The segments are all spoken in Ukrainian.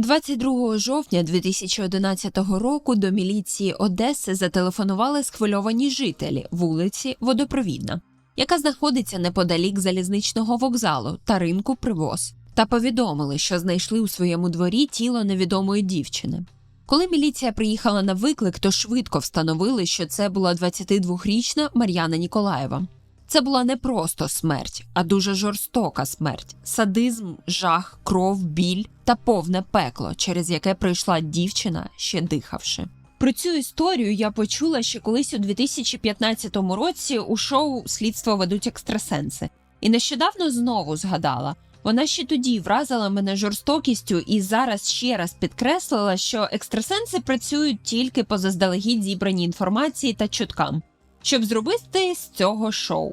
22 жовтня 2011 року до міліції Одеси зателефонували схвильовані жителі вулиці Водопровідна, яка знаходиться неподалік залізничного вокзалу та ринку Привоз, та повідомили, що знайшли у своєму дворі тіло невідомої дівчини. Коли міліція приїхала на виклик, то швидко встановили, що це була 22-річна Мар'яна Ніколаєва. Це була не просто смерть, а дуже жорстока смерть, садизм, жах, кров, біль та повне пекло, через яке пройшла дівчина, ще дихавши. Про цю історію я почула ще колись у 2015 році у шоу Слідство ведуть екстрасенси, і нещодавно знову згадала. Вона ще тоді вразила мене жорстокістю і зараз ще раз підкреслила, що екстрасенси працюють тільки по заздалегідь зібраній інформації та чуткам, щоб зробити з цього шоу.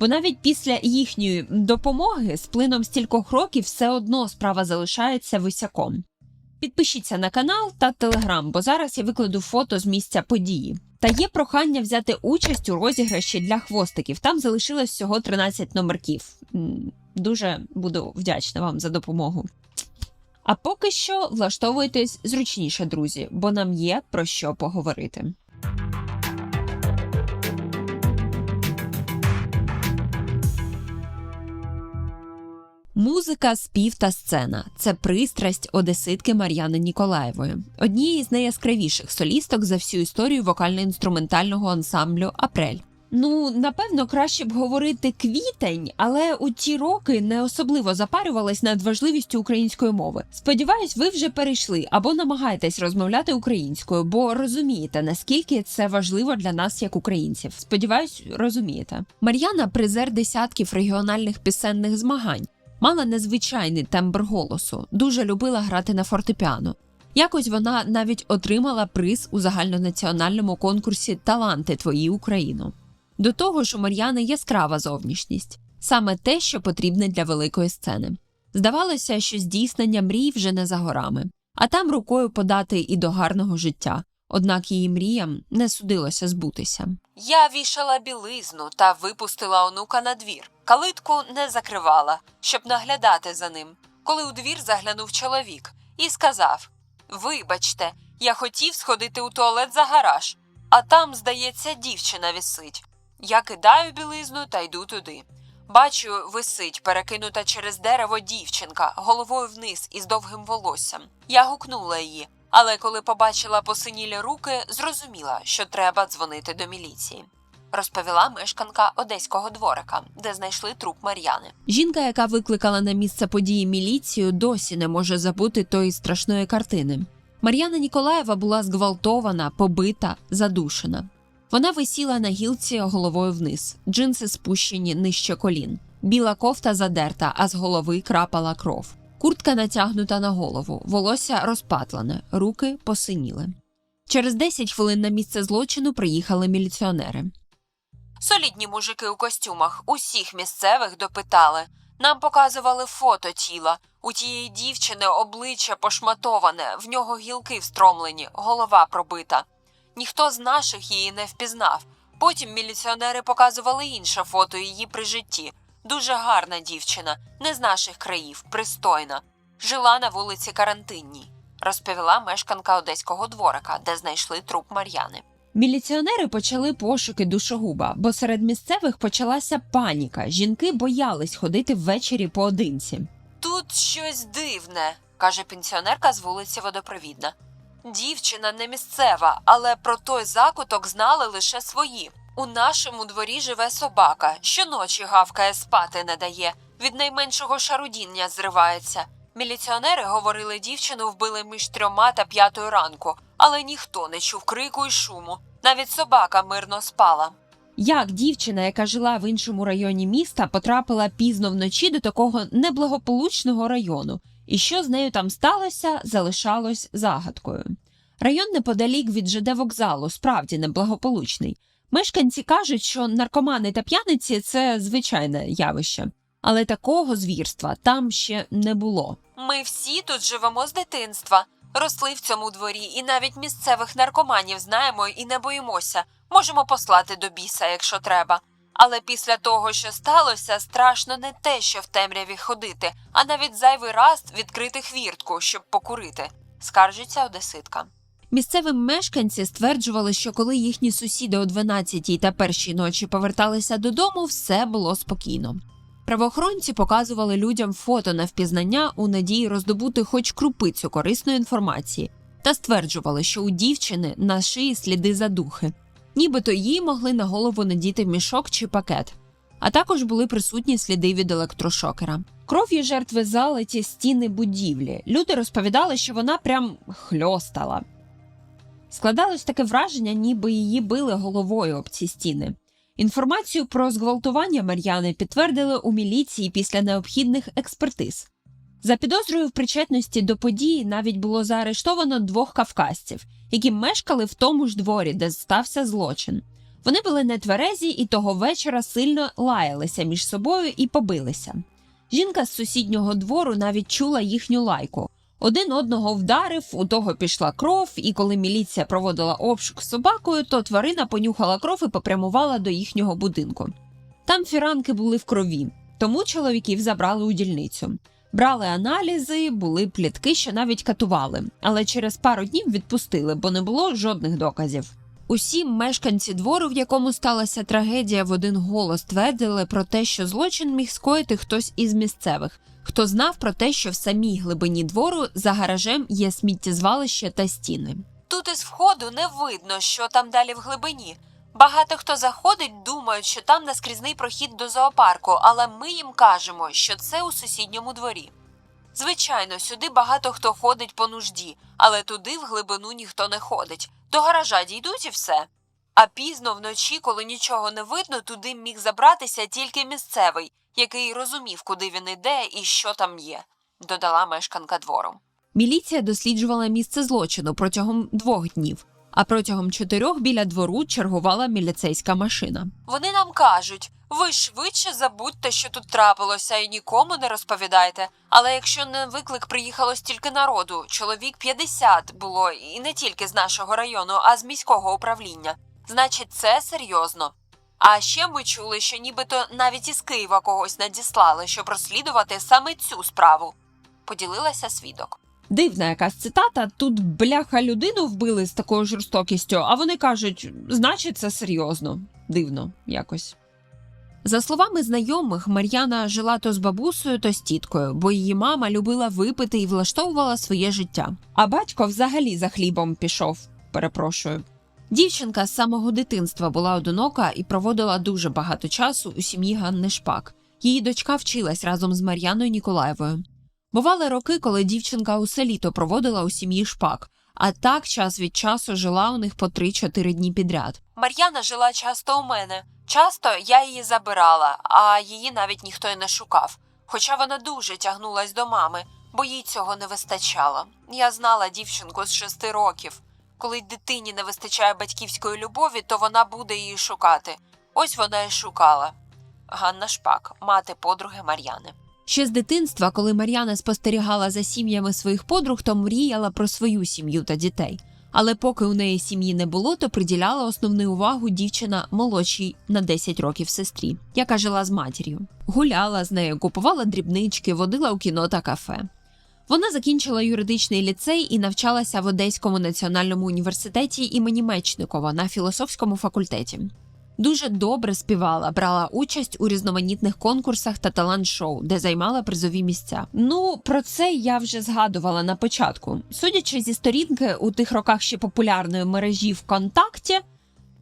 Бо навіть після їхньої допомоги з плином стількох років все одно справа залишається висяком. Підпишіться на канал та телеграм, бо зараз я викладу фото з місця події. Та є прохання взяти участь у розіграші для хвостиків. Там залишилось всього 13 номерків. Дуже буду вдячна вам за допомогу. А поки що влаштовуйтесь зручніше, друзі, бо нам є про що поговорити. Музика, спів та сцена це пристрасть одеситки Мар'яни Ніколаєвої, однієї з найяскравіших солісток за всю історію вокально-інструментального ансамблю Апрель. Ну, напевно, краще б говорити квітень, але у ті роки не особливо запарювалась над важливістю української мови. Сподіваюсь, ви вже перейшли або намагаєтесь розмовляти українською, бо розумієте, наскільки це важливо для нас як українців. Сподіваюсь, розумієте. Мар'яна призер десятків регіональних пісенних змагань. Мала незвичайний тембр голосу, дуже любила грати на фортепіано. Якось вона навіть отримала приз у загальнонаціональному конкурсі Таланти твої Україну. До того ж, у Мар'яни яскрава зовнішність саме те, що потрібне для великої сцени. Здавалося, що здійснення мрій вже не за горами, а там рукою подати і до гарного життя. Однак її мріям не судилося збутися. Я вішала білизну та випустила онука на двір. Калитку не закривала, щоб наглядати за ним, коли у двір заглянув чоловік і сказав: Вибачте, я хотів сходити у туалет за гараж, а там, здається, дівчина висить. Я кидаю білизну та йду туди. Бачу, висить, перекинута через дерево дівчинка, головою вниз із довгим волоссям. Я гукнула її, але коли побачила посинілі руки, зрозуміла, що треба дзвонити до міліції. Розповіла мешканка одеського дворика, де знайшли труп Мар'яни. Жінка, яка викликала на місце події міліцію, досі не може забути тої страшної картини. Мар'яна Ніколаєва була зґвалтована, побита, задушена. Вона висіла на гілці головою вниз, джинси спущені нижче колін. Біла кофта задерта, а з голови крапала кров. Куртка натягнута на голову, волосся розпатлене, руки посиніли. Через 10 хвилин на місце злочину приїхали міліціонери. Солідні мужики у костюмах усіх місцевих допитали. Нам показували фото тіла. У тієї дівчини обличчя пошматоване, в нього гілки встромлені, голова пробита. Ніхто з наших її не впізнав. Потім міліціонери показували інше фото її при житті. Дуже гарна дівчина, не з наших країв, пристойна. Жила на вулиці Карантинній, розповіла мешканка одеського дворика, де знайшли труп Мар'яни. Міліціонери почали пошуки душогуба, бо серед місцевих почалася паніка. Жінки боялись ходити ввечері поодинці. Тут щось дивне, каже пенсіонерка з вулиці Водопровідна. Дівчина не місцева, але про той закуток знали лише свої. У нашому дворі живе собака, щоночі гавкає спати не дає, від найменшого шарудіння зривається. Міліціонери говорили, дівчину вбили між трьома та п'ятою ранку, але ніхто не чув крику й шуму. Навіть собака мирно спала. Як дівчина, яка жила в іншому районі міста, потрапила пізно вночі до такого неблагополучного району, і що з нею там сталося, залишалось загадкою. Район неподалік від ЖД вокзалу справді неблагополучний. Мешканці кажуть, що наркомани та п'яниці це звичайне явище, але такого звірства там ще не було. Ми всі тут живемо з дитинства, росли в цьому дворі, і навіть місцевих наркоманів знаємо і не боїмося. Можемо послати до біса, якщо треба. Але після того, що сталося, страшно не те, що в темряві ходити, а навіть зайвий раз відкрити хвіртку, щоб покурити, скаржиться одеситка. Місцеві мешканці стверджували, що коли їхні сусіди о 12-й та першій ночі поверталися додому, все було спокійно. Правоохоронці показували людям фото на впізнання у надії роздобути хоч крупицю корисної інформації, та стверджували, що у дівчини на шиї сліди задухи, нібито їй могли на голову надіти мішок чи пакет. А також були присутні сліди від електрошокера. Кров'ю жертви залиті стіни будівлі. Люди розповідали, що вона прям хльостала. Складалось таке враження, ніби її били головою об ці стіни. Інформацію про зґвалтування Мар'яни підтвердили у міліції після необхідних експертиз. За підозрою в причетності до події навіть було заарештовано двох кавказців, які мешкали в тому ж дворі, де стався злочин. Вони були нетверезі і того вечора сильно лаялися між собою і побилися. Жінка з сусіднього двору навіть чула їхню лайку. Один одного вдарив, у того пішла кров, і коли міліція проводила обшук з собакою, то тварина понюхала кров і попрямувала до їхнього будинку. Там фіранки були в крові, тому чоловіків забрали у дільницю. Брали аналізи, були плітки, що навіть катували, але через пару днів відпустили, бо не було жодних доказів. Усі мешканці двору, в якому сталася трагедія, в один голос твердили про те, що злочин міг скоїти хтось із місцевих, хто знав про те, що в самій глибині двору за гаражем є сміттєзвалище та стіни. Тут із входу не видно, що там далі в глибині. Багато хто заходить, думають, що там наскрізний прохід до зоопарку, але ми їм кажемо, що це у сусідньому дворі. Звичайно, сюди багато хто ходить по нужді, але туди в глибину ніхто не ходить. До гаража дійдуть і все. А пізно вночі, коли нічого не видно, туди міг забратися тільки місцевий, який розумів, куди він іде і що там є, додала мешканка двору. Міліція досліджувала місце злочину протягом двох днів, а протягом чотирьох біля двору чергувала міліцейська машина. Вони нам кажуть: ви швидше забудьте, що тут трапилося, і нікому не розповідайте. Але якщо на виклик приїхало стільки народу, чоловік 50 було і не тільки з нашого району, а з міського управління. Значить, це серйозно. А ще ми чули, що нібито навіть із Києва когось надіслали, щоб розслідувати саме цю справу. Поділилася свідок. Дивна якась цитата. Тут бляха людину вбили з такою жорстокістю, а вони кажуть, значить, це серйозно. Дивно якось. За словами знайомих, Мар'яна жила то з бабусею, то з тіткою, бо її мама любила випити і влаштовувала своє життя. А батько взагалі за хлібом пішов. Перепрошую. Дівчинка з самого дитинства була одинока і проводила дуже багато часу у сім'ї Ганни Шпак. Її дочка вчилась разом з Мар'яною Ніколаєвою. Бували роки, коли дівчинка усе літо проводила у сім'ї Шпак, а так час від часу жила у них по 3-4 дні підряд. Мар'яна жила часто у мене. Часто я її забирала, а її навіть ніхто й не шукав. Хоча вона дуже тягнулась до мами, бо їй цього не вистачало. Я знала дівчинку з шести років. Коли дитині не вистачає батьківської любові, то вона буде її шукати. Ось вона і шукала. Ганна Шпак, мати подруги Мар'яни. Ще з дитинства, коли Мар'яна спостерігала за сім'ями своїх подруг, то мріяла про свою сім'ю та дітей. Але поки у неї сім'ї не було, то приділяла основну увагу дівчина молодшій на 10 років сестрі, яка жила з матір'ю. Гуляла з нею, купувала дрібнички, водила у кіно та кафе. Вона закінчила юридичний ліцей і навчалася в Одеському національному університеті імені Мечникова на філософському факультеті. Дуже добре співала, брала участь у різноманітних конкурсах та талант-шоу, де займала призові місця. Ну про це я вже згадувала на початку. Судячи зі сторінки у тих роках ще популярної мережі ВКонтакті,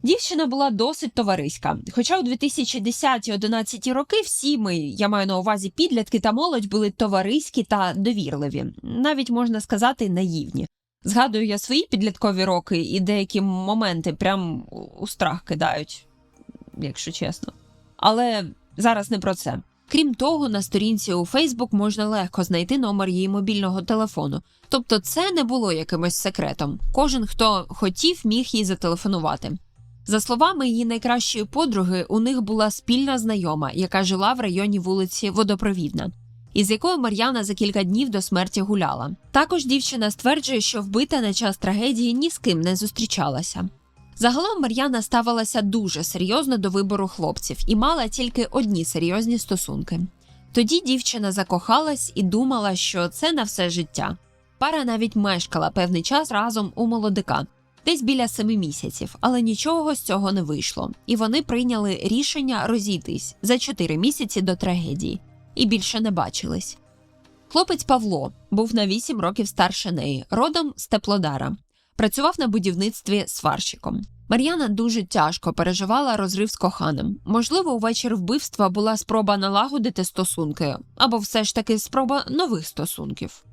дівчина була досить товариська. Хоча у 2010-11 роки всі ми, я маю на увазі підлітки та молодь, були товариські та довірливі, навіть можна сказати, наївні. Згадую я свої підліткові роки, і деякі моменти прям у страх кидають якщо чесно. Але зараз не про це. Крім того, на сторінці у Фейсбук можна легко знайти номер її мобільного телефону. Тобто, це не було якимось секретом. Кожен, хто хотів, міг їй зателефонувати. За словами її найкращої подруги, у них була спільна знайома, яка жила в районі вулиці Водопровідна, із якою Мар'яна за кілька днів до смерті гуляла. Також дівчина стверджує, що вбита на час трагедії ні з ким не зустрічалася. Загалом Мар'яна ставилася дуже серйозно до вибору хлопців і мала тільки одні серйозні стосунки. Тоді дівчина закохалась і думала, що це на все життя. Пара навіть мешкала певний час разом у молодика, десь біля семи місяців, але нічого з цього не вийшло, і вони прийняли рішення розійтись за чотири місяці до трагедії і більше не бачились. Хлопець Павло був на вісім років старше неї, родом з Теплодара. Працював на будівництві сварщиком. Мар'яна дуже тяжко переживала розрив з коханим. Можливо, увечір вбивства була спроба налагодити стосунки, або все ж таки спроба нових стосунків.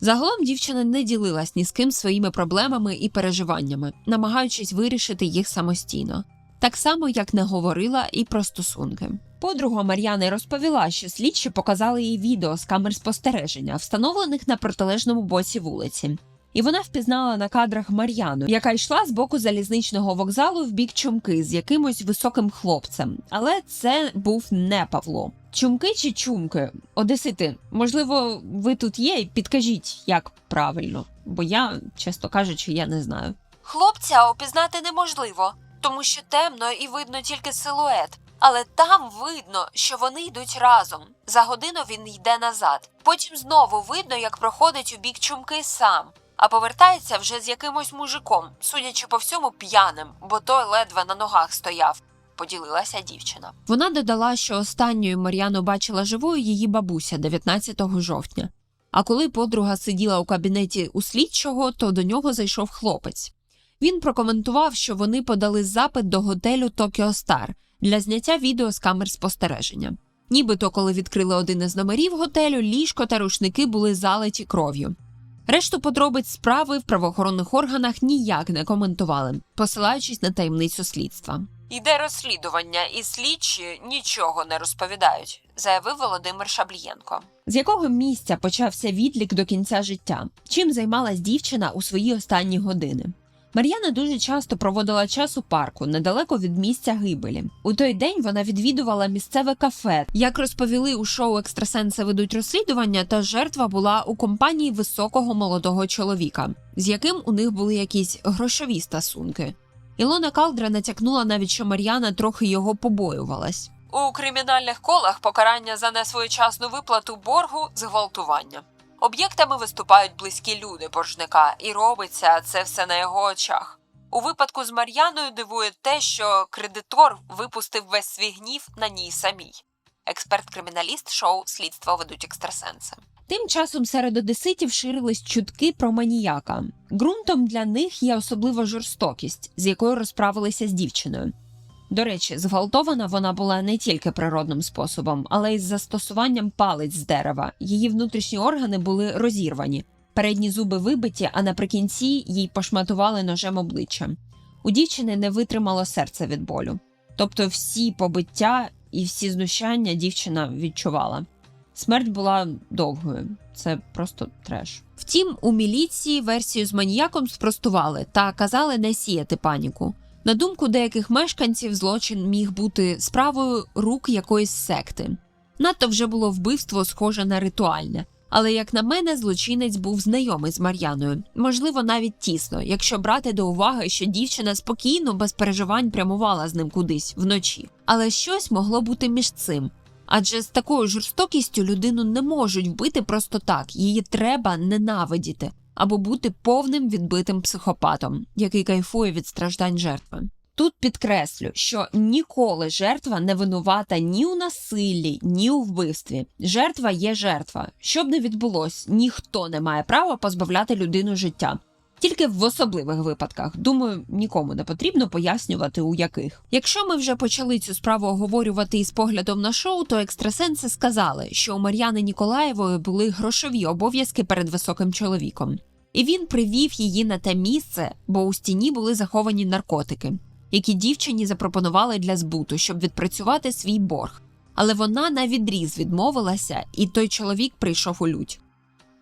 Загалом дівчина не ділилась ні з ким своїми проблемами і переживаннями, намагаючись вирішити їх самостійно, так само як не говорила і про стосунки. Подруга Мар'яни розповіла, що слідчі показали їй відео з камер спостереження, встановлених на протилежному боці вулиці. І вона впізнала на кадрах Мар'яну, яка йшла з боку залізничного вокзалу в бік чумки з якимось високим хлопцем. Але це був не Павло. Чумки чи чумки? Одесити, можливо, ви тут є, і підкажіть, як правильно, бо я, чесно кажучи, я не знаю. Хлопця опізнати неможливо, тому що темно і видно тільки силует. Але там видно, що вони йдуть разом. За годину він йде назад. Потім знову видно, як проходить у бік чумки сам, а повертається вже з якимось мужиком, судячи по всьому, п'яним, бо той ледве на ногах стояв. Поділилася дівчина. Вона додала, що останньою Мар'яну бачила живою її бабуся 19 жовтня. А коли подруга сиділа у кабінеті у слідчого, то до нього зайшов хлопець. Він прокоментував, що вони подали запит до готелю Токіо Стар для зняття відео з камер спостереження. Нібито, коли відкрили один із номерів готелю, ліжко та рушники були залиті кров'ю. Решту подробиць справи в правоохоронних органах ніяк не коментували, посилаючись на таємницю слідства. Іде розслідування, і слідчі нічого не розповідають, заявив Володимир Шаблієнко. З якого місця почався відлік до кінця життя? Чим займалась дівчина у свої останні години? Мар'яна дуже часто проводила час у парку недалеко від місця гибелі. У той день вона відвідувала місцеве кафе. Як розповіли у шоу Екстрасенси ведуть розслідування, та жертва була у компанії високого молодого чоловіка, з яким у них були якісь грошові стосунки. Ілона Калдра натякнула навіть, що Мар'яна трохи його побоювалась. У кримінальних колах покарання за несвоєчасну виплату боргу зґвалтування. Об'єктами виступають близькі люди боржника, і робиться це все на його очах. У випадку з Мар'яною дивує те, що кредитор випустив весь свій гнів на ній самій. Експерт-криміналіст шоу Слідство ведуть екстрасенси. Тим часом серед одеситів ширились чутки про маніяка. Ґрунтом для них є особлива жорстокість, з якою розправилися з дівчиною. До речі, зґвалтована вона була не тільки природним способом, але й з застосуванням палець з дерева. Її внутрішні органи були розірвані, передні зуби вибиті, а наприкінці їй пошматували ножем обличчя. У дівчини не витримало серце від болю. Тобто всі побиття і всі знущання дівчина відчувала. Смерть була довгою, це просто треш. Втім, у міліції версію з маніяком спростували та казали не сіяти паніку. На думку деяких мешканців, злочин міг бути справою рук якоїсь секти. Надто вже було вбивство схоже на ритуальне. Але, як на мене, злочинець був знайомий з Мар'яною, можливо, навіть тісно, якщо брати до уваги, що дівчина спокійно, без переживань прямувала з ним кудись вночі. Але щось могло бути між цим. Адже з такою жорстокістю людину не можуть вбити просто так, її треба ненавидіти або бути повним відбитим психопатом, який кайфує від страждань жертви. Тут підкреслю, що ніколи жертва не винувата ні у насиллі, ні у вбивстві. Жертва є жертва. Що б не відбулось, ніхто не має права позбавляти людину життя. Тільки в особливих випадках, думаю, нікому не потрібно пояснювати, у яких. Якщо ми вже почали цю справу оговорювати із поглядом на шоу, то екстрасенси сказали, що у Мар'яни Ніколаєвої були грошові обов'язки перед високим чоловіком, і він привів її на те місце, бо у стіні були заховані наркотики, які дівчині запропонували для збуту, щоб відпрацювати свій борг. Але вона на відріз відмовилася, і той чоловік прийшов у лють.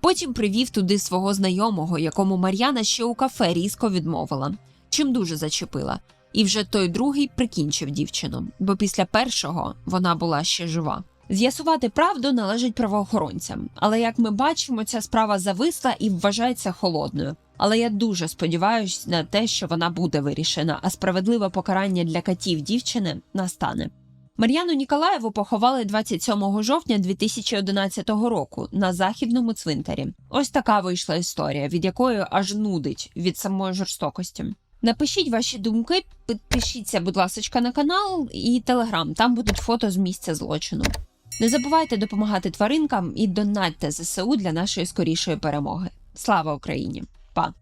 Потім привів туди свого знайомого, якому Мар'яна ще у кафе різко відмовила, чим дуже зачепила. І вже той другий прикінчив дівчину, бо після першого вона була ще жива. З'ясувати правду належить правоохоронцям, але як ми бачимо, ця справа зависла і вважається холодною. Але я дуже сподіваюся на те, що вона буде вирішена, а справедливе покарання для катів дівчини настане. Мар'яну Ніколаєву поховали 27 жовтня 2011 року на західному цвинтарі. Ось така вийшла історія, від якої аж нудить від самої жорстокості. Напишіть ваші думки, підпишіться, будь ласка, на канал і телеграм. Там будуть фото з місця злочину. Не забувайте допомагати тваринкам і донатьте ЗСУ для нашої скорішої перемоги. Слава Україні! Па!